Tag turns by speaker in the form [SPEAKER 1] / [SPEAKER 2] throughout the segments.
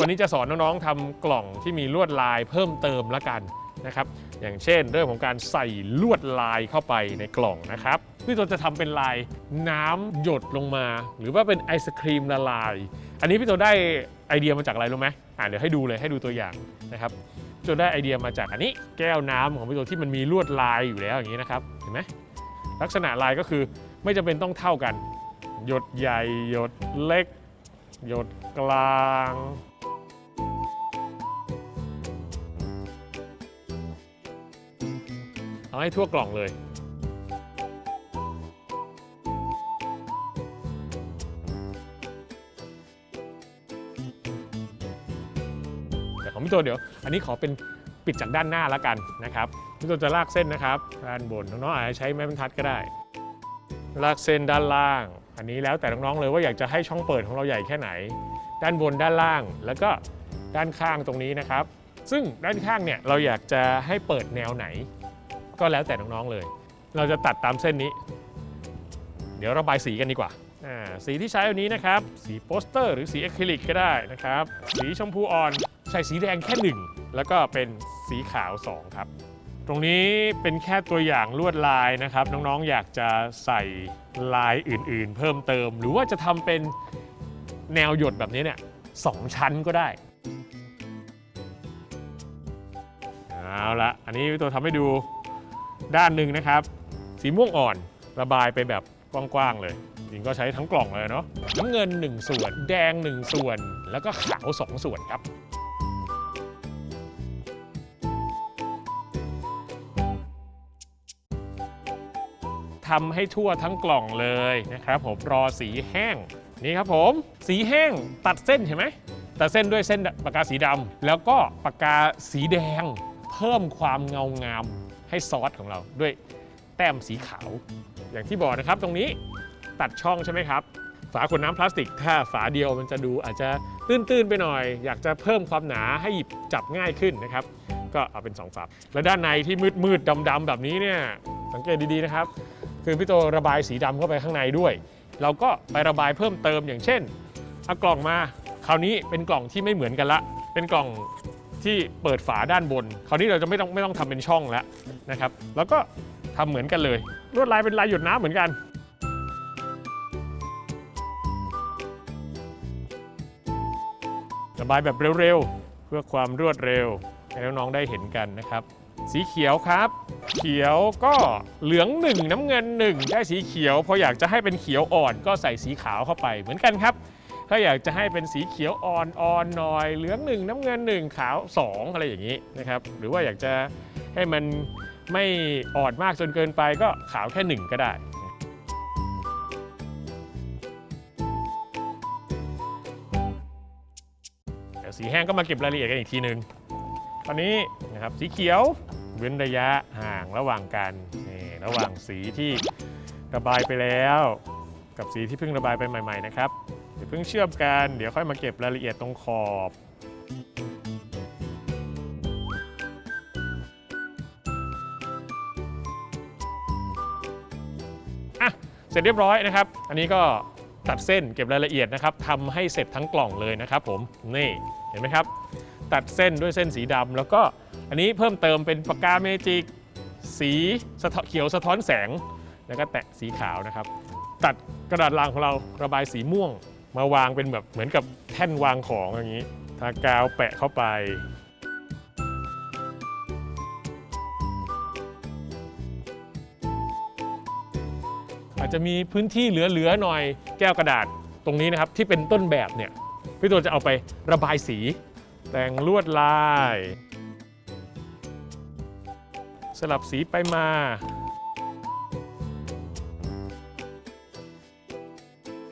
[SPEAKER 1] วันนี้จะสอนน้องๆทำกล่องที่มีลวดลายเพิ่มเติมละกันนะครับ อย่างเช่น เรื่องของการใส่ลวดลายเข้าไปในกล่องนะครับพี่ตัวจะทำเป็นลายน้ำหยดลงมา หรือว่าเป็นไอศครีมละลาย อันนี้พี่ตัวได้ไอเดียมาจากอะไรรู้ไหมอ่าเดี๋ยวให้ดูเลยให้ดูตัวอย่างนะครับพี่ตัวได้ไอเดียมาจากอันนี้ แก้วน้ำของพี่ตัวที่มันมีลวดลายอยู่แล้วอย่างนี้นะครับเห็นไหมลักษณะลายก็คือไม่จำเป็นต้องเท่ากัน หยดใหญ่หยดเล็ก หยดกลาง เอาให้ทั่วกล่องเลย แต่ของพี่ตัวเดี๋ยว อันนี้ขอเป็นปิดจากด้านหน้าแล้วกันนะครับพี่ตัวจะลากเส้นนะครับด้านบนน้องๆอาจจะใช้ไม้บรรทัดก็ได้ ลากเส้นด้านล่าง อันนี้แล้วแต่น้องๆเลยว่าอยากจะให้ช่องเปิดของเราใหญ่แค่ไหน ด้านบนด้านล่างแล้วก็ด้านข้างตรงนี้นะครับ ซึ่งด้านข้างเนี่ยเราอยากจะให้เปิดแนวไหน ก็แล้วแต่น้องๆเลย เราจะตัดตามเส้นนี้ เดี๋ยวระบายสีกันดีกว่าสีที่ใช้วันนี้นะครับ สีโปสเตอร์หรือสีอะคริลิกก็ได้นะครับ สีชมพูอ่อนใส่สีแดงแค่หนึ่งแล้วก็เป็นสีขาวสองครับ ตรงนี้เป็นแค่ตัวอย่างลวดลายนะครับ น้องๆอยากจะใส่ลายอื่นๆ เพิ่มเติม หรือว่าจะทำเป็นแนวหยดแบบนี้เนี่ยสองชั้นก็ได้เอาละอันนี้ตัวทำให้ดู ด้านหนึ่งนะครับ สีม่วงอ่อนระบายไปแบบกว้างๆเลยจริงก็ใช้ทั้งกล่องเลยเนาะน้ำเงิน 1 ส่วน แดง 1 ส่วน แล้วก็ขาว 2 ส่วนครับทำให้ทั่วทั้งกล่องเลยนะครับผมรอสีแห้งนี่ครับผม สีแห้งตัดเส้นเห็นไหมตัดเส้นด้วยเส้นปากกาสีดำแล้วก็ปากกาสีแดง เพิ่มความเงางาม ให้ซอสของเราด้วยแต้มสีขาว อย่างที่บอกนะครับ ตรงนี้ตัดช่องใช่ไหมครับ ฝาขวดน้ำพลาสติก ถ้าฝาเดียวมันจะดูอาจจะตื้นๆไปหน่อย อยากจะเพิ่มความหนาให้หยิบจับง่ายขึ้นนะครับ ก็เอาเป็น 2 ฝาและด้านในที่มืดๆดำๆแบบนี้เนี่ยสังเกตดีๆนะครับ คือพี่โตระบายสีดำเข้าไปข้างในด้วย เราก็ไประบายเพิ่มเติมอย่างเช่นเอากล่องมา คราวนี้เป็นกล่องที่ไม่เหมือนกันละ เป็นกล่อง ที่เปิดฝาด้านบน คราวนี้เราจะไม่ต้องไม่ต้องทำเป็นช่องแล้วนะครับ แล้วก็ทำเหมือนกันเลย ลวดลายเป็นลายหยดน้ำเหมือนกัน ระบายแบบเร็วๆ เพื่อความรวดเร็ว ให้น้องๆได้เห็นกันนะครับ สีเขียวครับ เขียวก็เหลืองหนึ่งน้ำเงินหนึ่งได้สีเขียว พออยากจะให้เป็นเขียวอ่อนก็ใส่สีขาวเข้าไปเหมือนกันครับ ถ้าอยากจะให้เป็นสีเขียวอ่อนอ่อนหน่อยเหลืองหนึ่งน้ำเงินหนึ่งขาวสองอะไรอย่างนี้นะครับหรือว่าอยากจะให้มันไม่อ่อนมากจนเกินไปก็ขาวแค่หนึ่งก็ได้เดี๋ยวสีแห้งก็มาเก็บรายละเอียดกันอีกทีหนึ่งตอนนี้นะครับสีเขียวเว้นระยะห่างระหว่างกันนี่ระหว่างสีที่ระบายไปแล้ว กับสีที่เพิ่งระบายไปใหม่ ๆ นะครับ เดี๋ยวเพิ่งเชื่อมกัน เดี๋ยวค่อยมาเก็บรายละเอียดตรงขอบ อะ เสร็จเรียบร้อยนะครับ อันนี้ก็ตัดเส้นเก็บรายละเอียดนะครับทำให้เสร็จทั้งกล่องเลยนะครับผม นี่ เห็นไหมครับ ตัดเส้นด้วยเส้นสีดำแล้วก็อันนี้เพิ่มเติมเป็นปากกาเมจิก สีสะท้อนเขียวสะท้อนแสง แล้วก็แตะสีขาวนะครับ ตัดกระดาษรางของเราระบายสีม่วง มาวางเป็นแบบเหมือนกับแท่นวางของอย่างนี้ทากาวแปะเข้าไป อาจจะมีพื้นที่เหลือๆหน่อยแก้วกระดาษตรงนี้นะครับที่เป็นต้นแบบเนี่ยพี่ตัวจะเอาไประบายสี แต่งลวดลาย สลับสีไปมา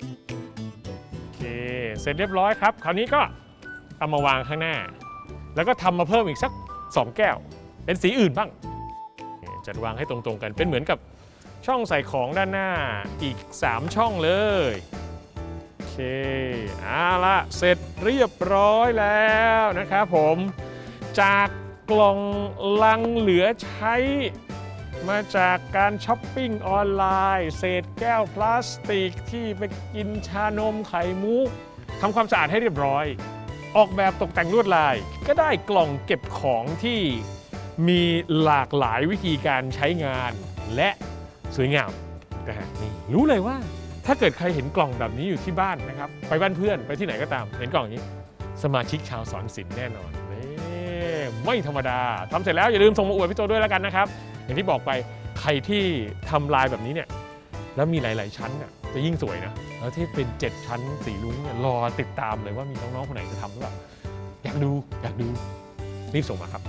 [SPEAKER 1] อ เสร็จเรียบร้อยครับ คราวนี้ก็เอามาวางข้างหน้า แล้วก็ทำมาเพิ่มอีกสัก 2 แก้ว เป็นสีอื่นบ้าง จัดวางให้ตรงๆกัน เป็นเหมือนกับช่องใส่ของด้านหน้าอีก 3 ช่องเลย โอเคเอาละเสร็จเรียบร้อยแล้วนะครับผม จากกล่องลังเหลือใช้มาจากการช้อปปิ้งออนไลน์ เศษแก้วพลาสติกที่ไปกินชานมไข่มุก ทำความสะอาดให้เรียบร้อย ออกแบบตกแต่งลวดลาย ก็ได้กล่องเก็บของที่มีหลากหลายวิธีการใช้งานและสวยงามนะฮะนี่รู้เลยว่าถ้าเกิดใครเห็นกล่องแบบนี้อยู่ที่บ้านนะครับ ไปบ้านเพื่อนไปที่ไหนก็ตาม เห็นกล่องนี้ สมาชิกชาวสอนศิลป์แน่นอนนี่ไม่ธรรมดาทำเสร็จแล้วอย่าลืมส่งมาอวดพี่โจด้วยแล้วกันนะครับ อย่างที่บอกไปใครที่ทำลายแบบนี้เนี่ยแล้วมีหลาย ๆ ชั้นน่ะ จะยิ่งสวยนะ แล้วที่เป็น 7 ชั้นสีลุ้งเนี่ยรอติดตามเลยว่ามีน้อง ๆ คนไหนจะทำหรือเปล่าอยากดู อยากดู รีบส่งมาครับ